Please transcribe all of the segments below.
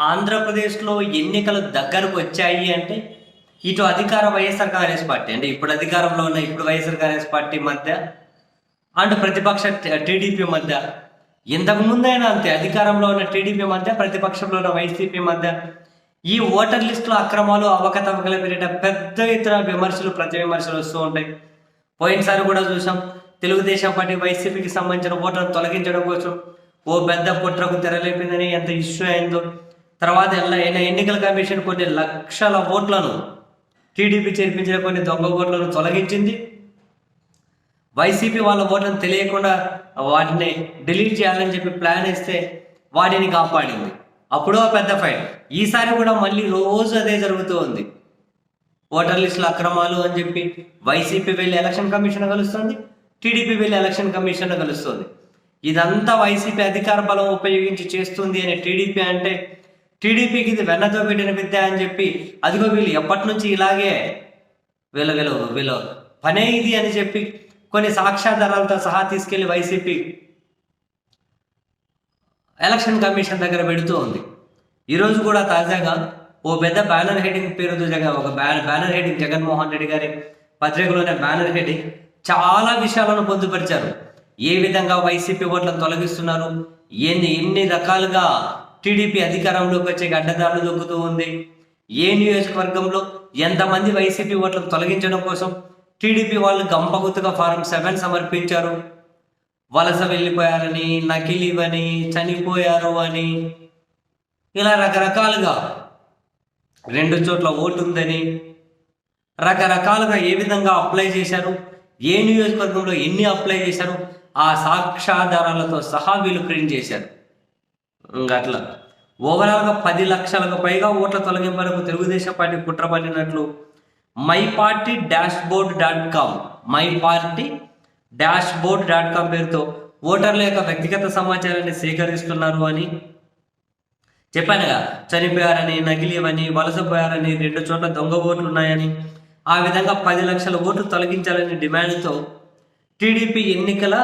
ఆంధ్రప్రదేశ్లో ఎన్నికలు దగ్గరకు వచ్చాయి అంటే ఇటు అధికార వైఎస్ఆర్ కాంగ్రెస్ పార్టీ అంటే ఇప్పుడు అధికారంలో ఉన్న ఇప్పుడు వైఎస్ఆర్ కాంగ్రెస్ పార్టీ మధ్య అండ్ ప్రతిపక్ష టీడీపీ మధ్య ఇంతకు ముందైనా అంతే అధికారంలో ఉన్న టీడీపీ మధ్య ప్రతిపక్షంలో ఉన్న వైసీపీ మధ్య ఈ ఓటర్ లిస్టులో అక్రమాలు అవకతవకలు పెరిగిన పెద్ద ఎత్తున విమర్శలు ప్రతి విమర్శలు వస్తూ ఉంటాయి. పోయినసారి కూడా చూసాం తెలుగుదేశం పార్టీ వైసీపీకి సంబంధించిన ఓటర్లు తొలగించడం కోసం ఓ పెద్ద కుట్రకు తెరలేపిందని ఎంత ఇష్యూ అయిందో తర్వాత ఎలా ఎన్నికల కమిషన్ కొన్ని లక్షల ఓట్లను టీడీపీ చేర్పించిన కొన్ని దొంగ ఓట్లను తొలగించింది. వైసీపీ వాళ్ళ ఓట్లను తెలియకుండా వాటిని డిలీట్ చేయాలని చెప్పి ప్లాన్ వేస్తే వాటిని కాపాడింది. అప్పుడు పెద్ద ఫైట్ ఈసారి కూడా మళ్ళీ రోజు అదే జరుగుతూ ఉంది. ఓటర్ లిస్టుల అక్రమాలు అని చెప్పి వైసీపీ వెళ్ళి ఎలక్షన్ కమిషన్ కలుస్తుంది టీడీపీ వెళ్ళి ఎలక్షన్ కమిషన్ కలుస్తుంది. ఇదంతా వైసీపీ అధికార బలం ఉపయోగించి చేస్తుంది అని టీడీపీ అంటే టీడీపీకి ఇది వెన్నతో పెట్టిన విద్య అని చెప్పి అదిగో వీళ్ళు ఎప్పటి నుంచి ఇలాగే వీళ్ళ వీళ్ళు వీళ్ళు పనే ఇది అని చెప్పి కొన్ని సాక్ష్యాధారాలతో సహా తీసుకెళ్ళి వైసీపీ ఎలక్షన్ కమిషన్ దగ్గర పెడుతూ ఉంది. ఈరోజు కూడా తాజాగా ఓ పెద్ద బ్యానర్ హెడింగ్ పేరుతో జగన్ ఒక banner banner heading Jaganmohan Reddy గారి పత్రికలోనే బ్యానర్ హెడింగ్ చాలా విషయాలను పొందుపరిచారు. ఏ విధంగా వైసీపీ ఓట్లను తొలగిస్తున్నారు? ఎన్ని ఎన్ని రకాలుగా టీడీపీ అధికారంలోకి వచ్చే అడ్డదారులు దొక్కుతూ ఉంది. ఏ నియోజకవర్గంలో ఎంతమంది వైసీపీ ఓట్లను తొలగించడం కోసం టీడీపీ వాళ్ళు గంపగుత్తుగా ఫారం సెవెన్ సమర్పించారు. వలస వెళ్ళిపోయారని నకిలీవని చనిపోయారు అని ఇలా రకరకాలుగా రెండు చోట్ల ఓటు ఉందని రకరకాలుగా ఏ విధంగా అప్లై చేశారు? ఏ నియోజకవర్గంలో ఎన్ని అప్లై చేశారు? ఆ సాక్ష్యాధారాలతో సహా వీళ్ళు ప్రింట్ చేశారు. అట్లా. ఓవరాల్గా పది లక్షలకు పైగా ఓట్ల తొలగింపులకు తెలుగుదేశం పార్టీ కుట్ర పన్నినట్లు my party dashboard dot com my party dashboard dot com పేరుతో ఓటర్ల యొక్క వ్యక్తిగత సమాచారాన్ని సేకరిస్తున్నారు అని చెప్పానుగా చనిపోయారని నకిలీవని వలసపోయారని రెండు చోట్ల దొంగ ఓట్లు ఉన్నాయని ఆ విధంగా పది లక్షల ఓట్లు తొలగించాలని డిమాండ్తో టీడీపీ ఎన్నికల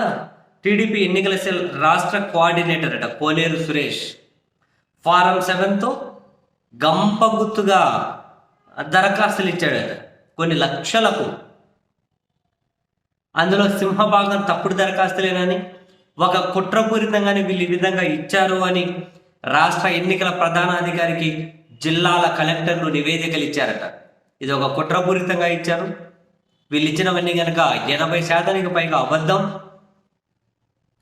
టీడీపీ ఎన్నికల సెల్ రాష్ట్ర కోఆర్డినేటర్ అట కోనేరు సురేష్. ఫారం సెవెన్తో గంపగుత్తుగా దరఖాస్తులు ఇచ్చాడట కొన్ని లక్షలకు. అందులో సింహభాగం తప్పుడు దరఖాస్తులేనని ఒక కుట్రపూరితంగానే వీళ్ళు ఈ విధంగా ఇచ్చారు అని రాష్ట్ర ఎన్నికల ప్రధానాధికారికి జిల్లాల కలెక్టర్లు నివేదికలు ఇచ్చారట. ఇది ఒక కుట్రపూరితంగా ఇచ్చారు. వీళ్ళు ఇచ్చినవన్నీ కనుక ఎనభై శాతానికి పైగా అబద్ధం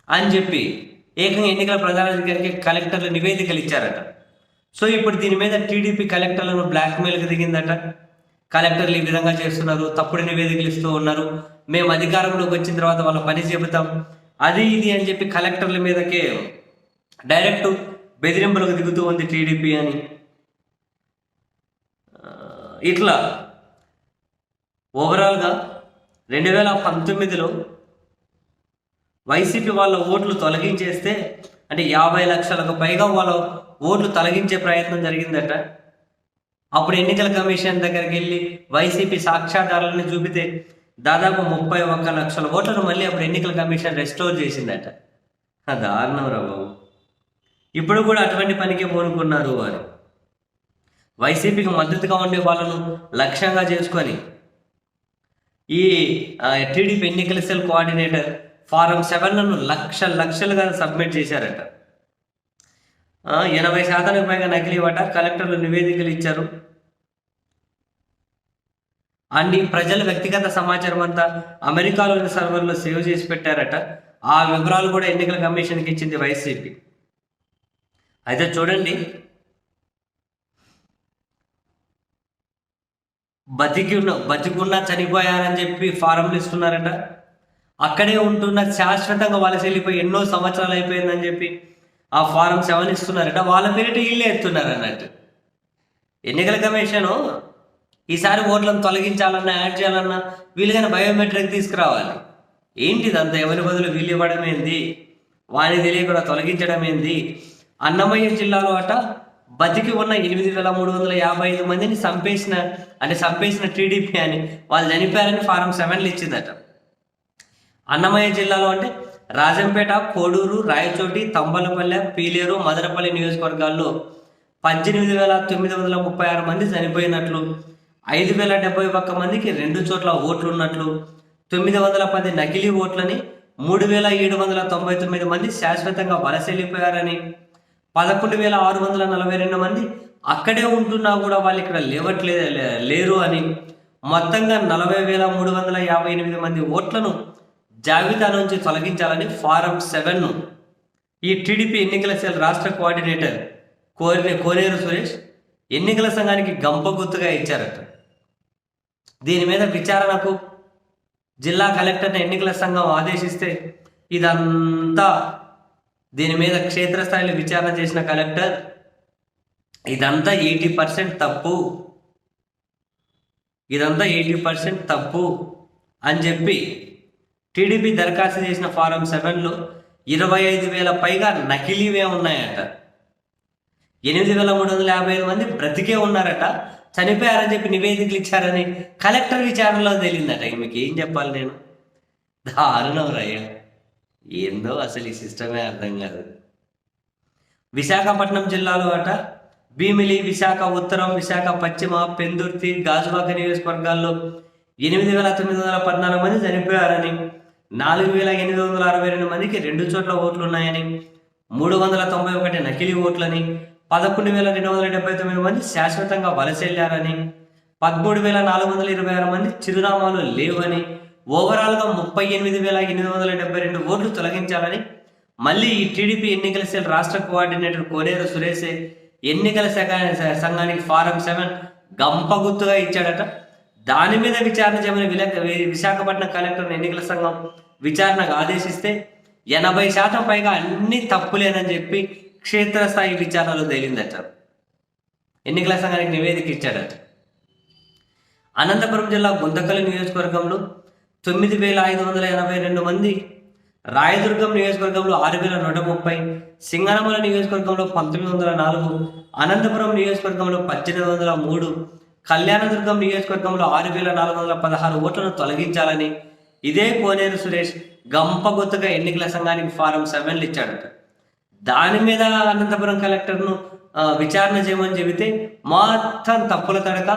అని చెప్పి ఏకంగా ఎన్నికల ప్రధానాధికారికి కలెక్టర్లు నివేదికలు ఇచ్చారట. సో ఇప్పుడు దీని మీద టీడీపీ కలెక్టర్లను బ్లాక్మెయిల్కి దిగిందట. కలెక్టర్లు ఈ విధంగా చేస్తున్నారు తప్పుడు నివేదికలు ఇస్తూ ఉన్నారు. మేము అధికారంలోకి వచ్చిన తర్వాత వాళ్ళ పని చెబుతాం. అది ఇది అని చెప్పి కలెక్టర్ల మీదకే డైరెక్ట్ బెదిరింపులకు దిగుతూ ఉంది టీడీపీ అని. ఇట్లా ఓవరాల్గా రెండు వేల పంతొమ్మిదిలో వైసీపీ వాళ్ళ ఓట్లు తొలగించేస్తే అంటే యాభై లక్షలకు పైగా వాళ్ళ ఓట్లు తొలగించే ప్రయత్నం జరిగిందట. అప్పుడు ఎన్నికల కమిషన్ దగ్గరికి వెళ్ళి వైసీపీ సాక్ష్యాధారాలను చూపితే దాదాపు ముప్పై ఒక్క లక్షల ఓట్లను మళ్ళీ అప్పుడు ఎన్నికల కమిషన్ రెస్టోర్ చేసిందట. దారుణం రా బాబు. ఇప్పుడు కూడా అటువంటి పనికే పూనుకున్నారు వారు. వైసీపీకి మద్దతుగా ఉండే వాళ్ళను లక్ష్యంగా చేసుకొని ఈ టీడీపీ ఎన్నికల సెల్ కోఆర్డినేటర్ ఫారం సెవెన్లను లక్ష లక్షలుగా సబ్మిట్ చేశారట. ఎనభై శాతానికి పైగా నకిలీ ఇవ్వట కలెక్టర్లు నివేదికలు ఇచ్చారు. అండ్ ఈ ప్రజల వ్యక్తిగత సమాచారం అంతా అమెరికాలోని సర్వర్లో సేవ్ చేసి పెట్టారట. ఆ వివరాలు కూడా ఎన్నికల కమిషన్కి ఇచ్చింది వైసీపీ. అయితే చూడండి. బతికి ఉన్న బతికున్నా చనిపోయారని చెప్పి ఫారంలు ఇస్తున్నారట. అక్కడే ఉంటున్న శాశ్వతంగా వలస వెళ్ళిపోయి ఎన్నో సంవత్సరాలు అయిపోయిందని చెప్పి ఆ ఫారం సెవెన్ ఇస్తున్నారట. వాళ్ళ పేరిట ఇల్లే ఎత్తున్నారు అన్నట్టు. ఎన్నికల కమిషను ఈసారి ఓట్లను తొలగించాలన్నా యాడ్ చేయాలన్నా వీలుగానే బయోమెట్రిక్ తీసుకురావాలి. ఏంటిదంతా? ఎవరి బదులు వీలు ఇవ్వడం ఏంది? వాని తెలియకుండా తొలగించడం ఏంది? అన్నమయ్య జిల్లాలో అట బతికి ఉన్న ఎనిమిది వేల మూడు వందల యాభై ఐదు మందిని చంపేసిన అంటే చంపేసిన టీడీపీ అని వాళ్ళు చనిపోయారని ఫారం సెవెన్లు ఇచ్చిందట. అన్నమయ్య జిల్లాలో అంటే రాజంపేట కోడూరు రాయచోటి తంబలపల్లె పీలేరు మదనపల్లి నియోజకవర్గాల్లో పద్దెనిమిది వేల తొమ్మిది వందల ముప్పై ఆరు మంది చనిపోయినట్లు ఐదు వేల డెబ్బై ఒక్క మందికి రెండు చోట్ల ఓట్లు ఉన్నట్లు తొమ్మిది వందల పది నకిలీ ఓట్లని మూడు వేల ఏడు వందల తొంభై తొమ్మిది మంది శాశ్వతంగా వలస వెళ్ళిపోయారని పదకొండు వేల ఆరు వందల నలభై రెండు మంది అక్కడే ఉంటున్నా కూడా వాళ్ళు ఇక్కడ లేవట్లేదు లే- లేరు అని మొత్తంగా నలభై వేల మూడు వందల యాభై ఎనిమిది మంది ఓట్లను జాబితా నుంచి తొలగించాలని ఫారం సెవెన్ను ఈ టీడీపీ ఎన్నికల సెల్ రాష్ట్ర కోఆర్డినేటర్ కోరిన కోనేరు సురేష్ ఎన్నికల సంఘానికి గంప గుర్తుగా ఇచ్చారట. దీని మీద విచారణకు జిల్లా కలెక్టర్ని ఎన్నికల సంఘం ఆదేశిస్తే ఇదంతా దీని మీద క్షేత్రస్థాయిలో విచారణ చేసిన కలెక్టర్ ఇదంతా ఎయిటీ పర్సెంట్ తప్పు. ఇదంతా ఎయిటీ పర్సెంట్ తప్పు అని చెప్పి టీడీపీ దరఖాస్తు చేసిన ఫారం సెవెన్లో ఇరవై ఐదు వేల పైగా నకిలీవే ఉన్నాయట. ఎనిమిది వేల మూడు వందల యాభై ఐదు మంది బ్రతికే ఉన్నారట. చనిపోయారని చెప్పి నివేదికలు ఇచ్చారని కలెక్టర్ విచారణలో తేలిందట. మీకు ఏం చెప్పాలి నేను? దారుణం రయ్య. ఏందో అసలు ఈ సిస్టమే అర్థం కాదు. విశాఖపట్నం జిల్లాలో అట. భీమిలి విశాఖ ఉత్తరం విశాఖ పశ్చిమ పెందుర్తి గాజువాక నియోజకవర్గాల్లో ఎనిమిది వేల తొమ్మిది వందల పద్నాలుగు మంది చనిపోయారని నాలుగు వేల ఎనిమిది వందల అరవై రెండు మందికి రెండు చోట్ల ఓట్లు ఉన్నాయని మూడు వందల తొంభై ఒకటి నకిలీ ఓట్లని పదకొండు వేల రెండు వందల డెబ్బై తొమ్మిది మంది శాశ్వతంగా వలసెళ్ళారని పదమూడు వేల నాలుగు వందల ఇరవై ఆరు మంది చిరునామాలు లేవని ఓవరాల్గా ముప్పై ఎనిమిది వేల ఎనిమిది వందల డెబ్బై రెండు ఓట్లు తొలగించాలని మళ్ళీ ఈ టీడీపీ ఎన్నికల సెల్ రాష్ట్ర కోఆర్డినేటర్ కోనేరు సురేశే ఎన్నికల శాఖ సంఘానికి ఫారం సెవెన్ గంప గుర్తుగా ఇచ్చాడట. దాని మీద విచారణ చేయమని విలేక- విశాఖపట్నం కలెక్టర్ ఎన్నికల సంఘం విచారణకు ఆదేశిస్తే ఎనభై శాతం పైగా అన్ని తప్పులేనని చెప్పి క్షేత్రస్థాయి విచారణలో తేలిందట. ఎన్నికల సంఘానికి నివేదిక ఇచ్చాడట. అనంతపురం జిల్లా గుంతకల్లి నియోజకవర్గంలో తొమ్మిది వేల ఐదు వందల ఎనభై రెండు మంది రాయదుర్గం నియోజకవర్గంలో ఆరు వేల నూట ముప్పై సింగనమల నియోజకవర్గంలో పంతొమ్మిది వందల నాలుగు అనంతపురం నియోజకవర్గంలో పద్దెనిమిది వందల మూడు కళ్యాణదుర్గం నియోజకవర్గంలో ఆరు వేల నాలుగు వందల పదహారు ఓట్లను తొలగించాలని ఇదే కోనేరు సురేష్ గంపగొత్తుగా ఎన్నికల సంఘానికి ఫారం సెవెన్లు ఇచ్చాడట. దాని మీద అనంతపురం కలెక్టర్ను విచారణ చేయమని చెబితే మొత్తం తప్పుల తడక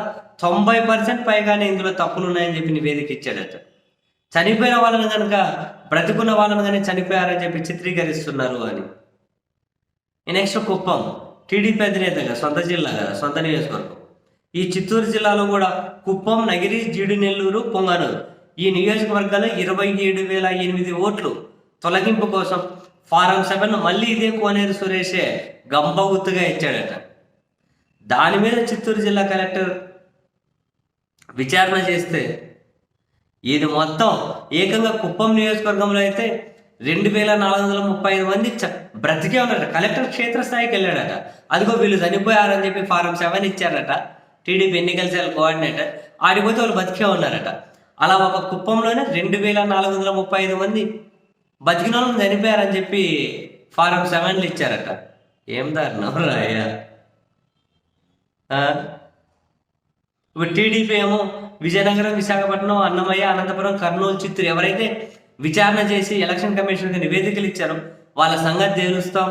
తొంభై పర్సెంట్ పైగానే ఇందులో తప్పులు ఉన్నాయని చెప్పి నివేదిక ఇచ్చాడట. చనిపోయిన వాళ్ళని కనుక బ్రతికున్న వాళ్ళని కానీ చనిపోయారని చెప్పి చిత్రీకరిస్తున్నారు అని. నెక్స్ట్ కుప్పం టీడీపీ అధినేతగా సొంత జిల్లా కదా సొంత నియోజకవర్గం. ఈ చిత్తూరు జిల్లాలో కూడా కుప్పం నగిరి జీడినెల్లూరు పొంగనూరు. ఈ నియోజకవర్గాల్లో ఇరవై ఏడు వేల ఎనిమిది ఓట్లు. తొలగింపు కోసం ఫారం సెవెన్ మళ్ళీ ఇదే కోనేరు సురేషే గంపగుత్తుగా ఇచ్చాడట. దాని మీద చిత్తూరు జిల్లా కలెక్టర్ విచారణ చేస్తే ఇది మొత్తం ఏకంగా కుప్పం నియోజకవర్గంలో అయితే రెండు వేల నాలుగు వందల ముప్పై ఐదు మంది చ- బ్రతికే ఉన్నారట. కలెక్టర్ క్షేత్రస్థాయికి వెళ్ళాడట. అదిగో వీళ్ళు చనిపోయారని చెప్పి ఫారం సెవెన్ ఇచ్చారట. టీడీపీ ఎన్నికల సెల్ కోఆర్డినేటర్ ఆడిపోతే వాళ్ళు బతికే ఉన్నారట. అలా ఒక కుప్పంలోనే రెండు వేల నాలుగు వందల ముప్పై ఐదు మంది బతికిన వాళ్ళని చనిపోయారని చెప్పి ఫారం సెవెన్లు ఇచ్చారట. ఏం దారుణం రాయ్యా ఇప్పుడు టీడీపీ ఏమో విజయనగరం విశాఖపట్నం అన్నమయ్య అనంతపురం కర్నూలు చిత్తూరు ఎవరైతే విచారణ చేసి ఎలక్షన్ కమిషన్కి నివేదికలు ఇచ్చారో వాళ్ళ సంగతి తేలుస్తాం.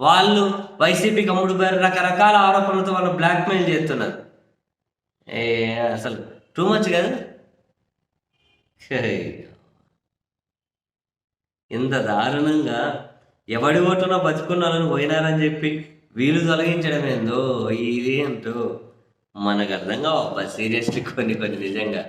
వాళ్ళు వైసీపీకి అమ్ముడు పేరు రకరకాల ఆరోపణలతో వాళ్ళు బ్లాక్మెయిల్ చేస్తున్నారు. ఏ అసలు టూ మచ్ కదా? ఇంత దారుణంగా ఎవడి ఓటునో బతుకున్నారని పోయినారని చెప్పి వీలు తొలగించడం ఏందో ఇది ఏంటో మనకు అర్థం కావు. సీరియస్లీ కొన్ని కొన్ని నిజంగా.